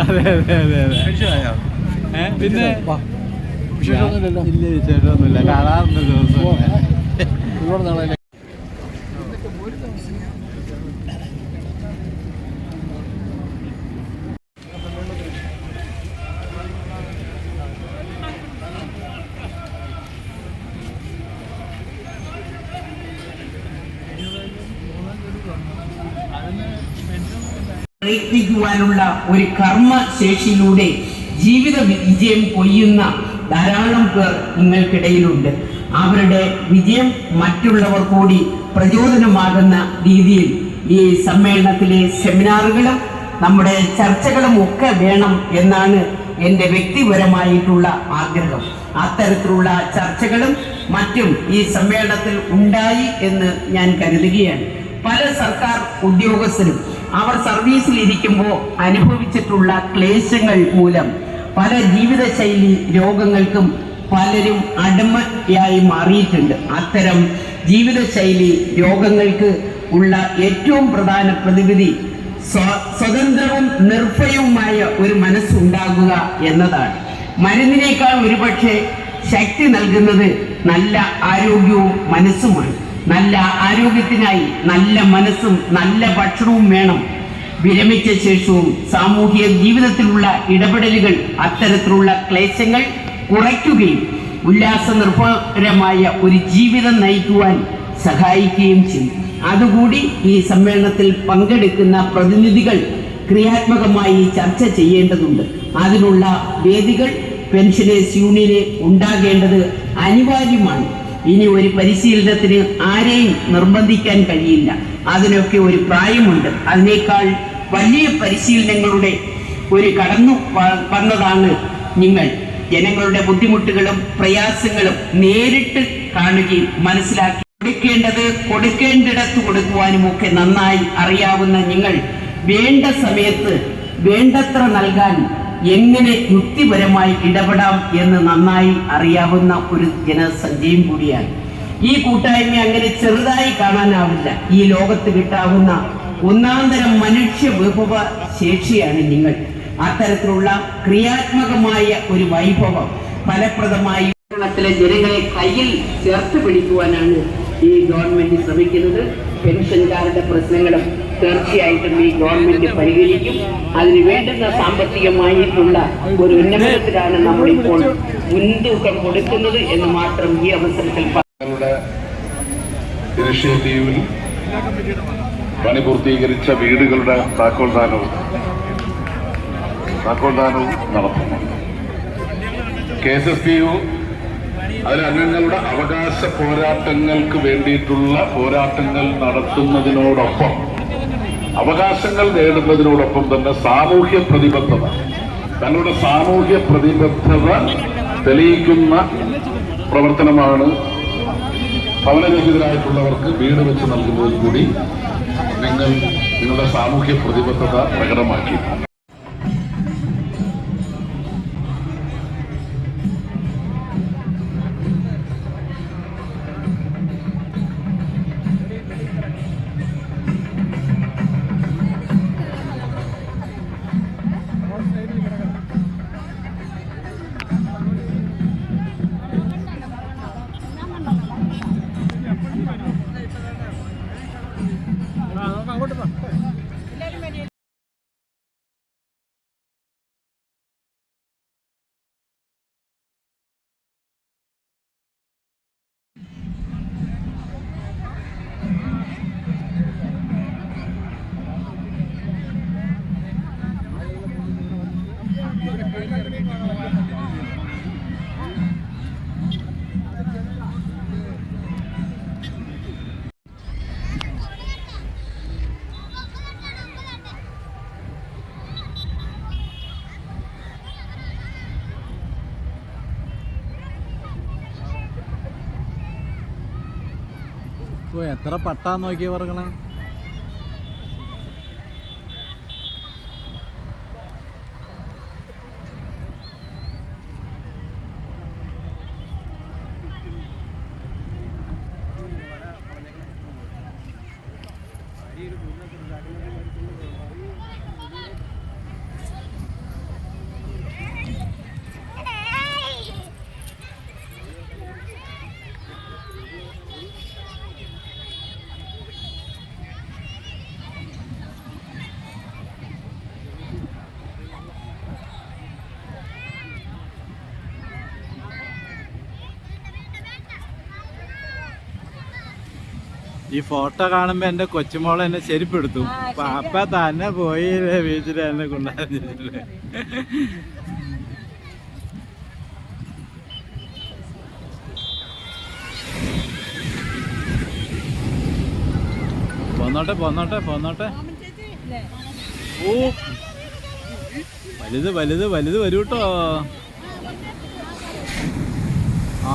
അതെ അതെ അതെ അതെ. ഏ, പിന്നെ? വിശേഷമൊന്നുമില്ലല്ലോ ഇല്ല വിശേഷമൊന്നുമില്ല കാണാറുണ്ട് ദിവസം. ഒരുപാട് നാളെ പ്രയത്നിക്കുവാനുള്ള ഒരു കർമ്മശേഷിയിലൂടെ ജീവിത വിജയം കൊയ്യുന്ന ധാരാളം പേർ നിങ്ങൾക്കിടയിലുണ്ട്. അവരുടെ വിജയം മറ്റുള്ളവർ കൂടി പ്രചോദനമാകുന്ന രീതിയിൽ ഈ സമ്മേളനത്തിലെ സെമിനാറുകളും നമ്മുടെ ചർച്ചകളും ഒക്കെ വേണം എന്നാണ് എന്റെ വ്യക്തിപരമായിട്ടുള്ള ആഗ്രഹം. അത്തരത്തിലുള്ള ചർച്ചകളും മറ്റും ഈ സമ്മേളനത്തിൽ ഉണ്ടായി എന്ന് ഞാൻ കരുതുകയാണ്. പല സർക്കാർ ഉദ്യോഗസ്ഥരും അവർ സർവീസിൽ ഇരിക്കുമ്പോൾ അനുഭവിച്ചിട്ടുള്ള ക്ലേശങ്ങൾ മൂലം പല ജീവിതശൈലി രോഗങ്ങൾക്കും പലരും അടിമയായി മാറിയിട്ടുണ്ട്. അത്തരം ജീവിതശൈലി രോഗങ്ങൾക്ക് ഉള്ള ഏറ്റവും പ്രധാന പ്രതിവിധി സ്വ- സ്വതന്ത്രവും നിർഭയവുമായ ഒരു മനസ്സുണ്ടാകുക എന്നതാണ്. മരുന്നിനേക്കാൾ ഒരുപക്ഷെ ശക്തി നൽകുന്നത് നല്ല ആരോഗ്യവും മനസ്സുമാണ്. നല്ല ആരോഗ്യത്തിനായി നല്ല മനസ്സും നല്ല ഭക്ഷണവും വേണം. വിരമിച്ച ശേഷവും സാമൂഹിക ജീവിതത്തിലുള്ള ഇടപെടലുകൾ അത്തരത്തിലുള്ള ക്ലേശങ്ങൾ കുറയ്ക്കുകയും ഉല്ലാസ നിർഭരമായ ഒരു ജീവിതം നയിക്കുവാൻ സഹായിക്കുകയും ചെയ്യും. അതുകൂടി ഈ സമ്മേളനത്തിൽ പങ്കെടുക്കുന്ന പ്രതിനിധികൾ ക്രിയാത്മകമായി ചർച്ച ചെയ്യേണ്ടതുണ്ട്. അതിനുള്ള വേദികൾ പെൻഷനേഴ്സ് യൂണിയന് ഉണ്ടാകേണ്ടത് അനിവാര്യമാണ്. ഇനി ഒരു പരിശീലനത്തിന് ആരെയും നിർബന്ധിക്കാൻ കഴിയില്ല. അതിനൊക്കെ ഒരു പ്രായമുണ്ട്. അതിനേക്കാൾ വലിയ പരിശീലനങ്ങളുടെ ഒരു കടന്നു വന്നതാണ് നിങ്ങൾ. ജനങ്ങളുടെ ബുദ്ധിമുട്ടുകളും പ്രയാസങ്ങളും നേരിട്ട് കാണുകയും മനസ്സിലാക്കി കൊടുക്കേണ്ടത് കൊടുക്കേണ്ടിടത്ത് കൊടുക്കുവാനും ഒക്കെ നന്നായി അറിയാവുന്ന നിങ്ങൾ വേണ്ട സമയത്ത് വേണ്ടത്ര നൽകാൻ എങ്ങനെ യുക്തിപരമായി ഇടപെടാം എന്ന് നന്നായി അറിയാവുന്ന ഒരു ജനസഞ്ചയം കൂടിയാണ്. ഈ കൂട്ടായ്മ അങ്ങനെ ചെറുതായി കാണാനാവില്ല. ഈ ലോകത്ത് കിട്ടാവുന്ന ഒന്നാം തരം മനുഷ്യ വിഭവ ശേഷിയാണ് നിങ്ങൾ. അത്തരത്തിലുള്ള ക്രിയാത്മകമായ ഒരു വൈഭവം ഫലപ്രദമായി കേരളത്തിലെ ജനങ്ങളെ കയ്യിൽ ചേർത്ത് പിടിക്കുവാനാണ് ഈ ഗവൺമെന്റ് ശ്രമിക്കുന്നത്. പെൻഷൻകാരുടെ പ്രശ്നങ്ങളും തീർച്ചയായിട്ടും ഈ ഗവൺമെന്റ് പരിഹരിക്കും. അതിന് വേണ്ടുന്ന സാമ്പത്തികമായിട്ടുള്ള ഒരു ഉന്നമനത്തിലാണ് നമ്മളിപ്പോൾ മുൻതൂക്കം കൊടുക്കുന്നത് എന്ന് മാത്രം ഈ അവസരത്തിൽ ഇനിഷ്യേറ്റീവിൽ പണി പൂർത്തീകരിച്ച വീടുകളുടെ താക്കോൽദാനവും താക്കോൽദാനവും നടത്തുന്നു. K S S P U അതിൽ അംഗങ്ങളുടെ അവകാശ പോരാട്ടങ്ങൾക്ക് വേണ്ടിയിട്ടുള്ള പോരാട്ടങ്ങൾ നടത്തുന്നതിനോടൊപ്പം അവകാശങ്ങൾ നേടുന്നതിനോടൊപ്പം തന്നെ സാമൂഹ്യ പ്രതിബദ്ധത തങ്ങളുടെ സാമൂഹ്യ പ്രതിബദ്ധത തെളിയിക്കുന്ന പ്രവർത്തനമാണ് ഭവനരഹിതരായിട്ടുള്ളവർക്ക് വീട് വെച്ച് നൽകുന്നതിൽ കൂടി നിങ്ങൾ നിങ്ങളുടെ സാമൂഹ്യ പ്രതിബദ്ധത പ്രകടമാക്കി. എത്ര പട്ടാന്ന് നോക്കിയ പറക്കണേ ഈ ഫോട്ടോ കാണുമ്പോ എന്റെ കൊച്ചുമോളെ എന്നെ ചെരുപ്പെടുത്തു അപ്പ തന്നെ പോയി ബീച്ചിൽ എന്നെ കൊണ്ടുവന്നിട്ടില്ലേ പോന്നോട്ടെ പോന്നോട്ടെ പോന്നോട്ടെ. ഓ. വലുത് വലുത് വലുത് വരൂട്ടോ. ആ.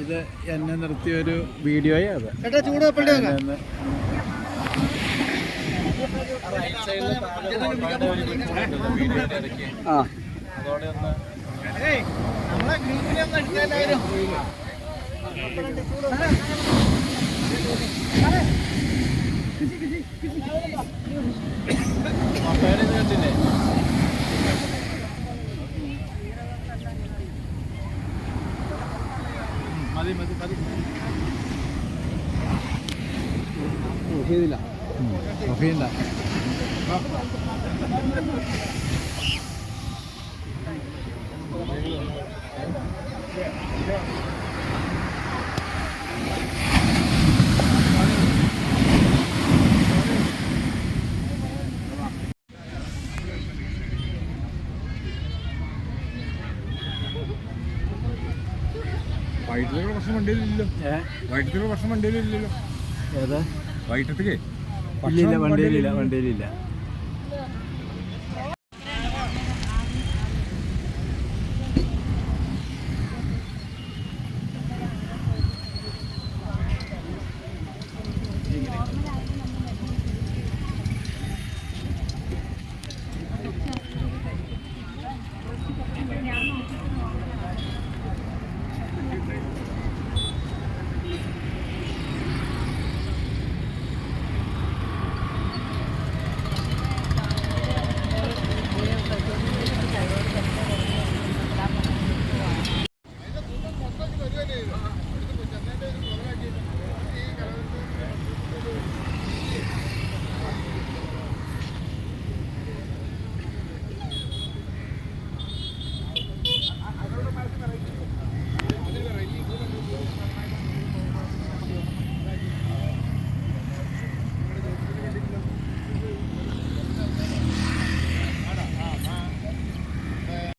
ഇത് എന്നെ നിർത്തിയ ഒരു വീഡിയോയാ അത്. ചേട്ടാ ആ. നമ്മളെ ഗ്രൂപ്പിലൊന്നും മതി ചെയ്തില്ല വൈകിട്ടുള്ള പ്രശ്നം വണ്ടിയിലില്ലല്ലോ. വൈകിട്ടുള്ള പ്രശ്നം വണ്ടിയിലില്ലല്ലോ. ഏതാ? വൈകിട്ടത്തേക്ക് വണ്ടിയിലില്ല. വണ്ടിയിലില്ല.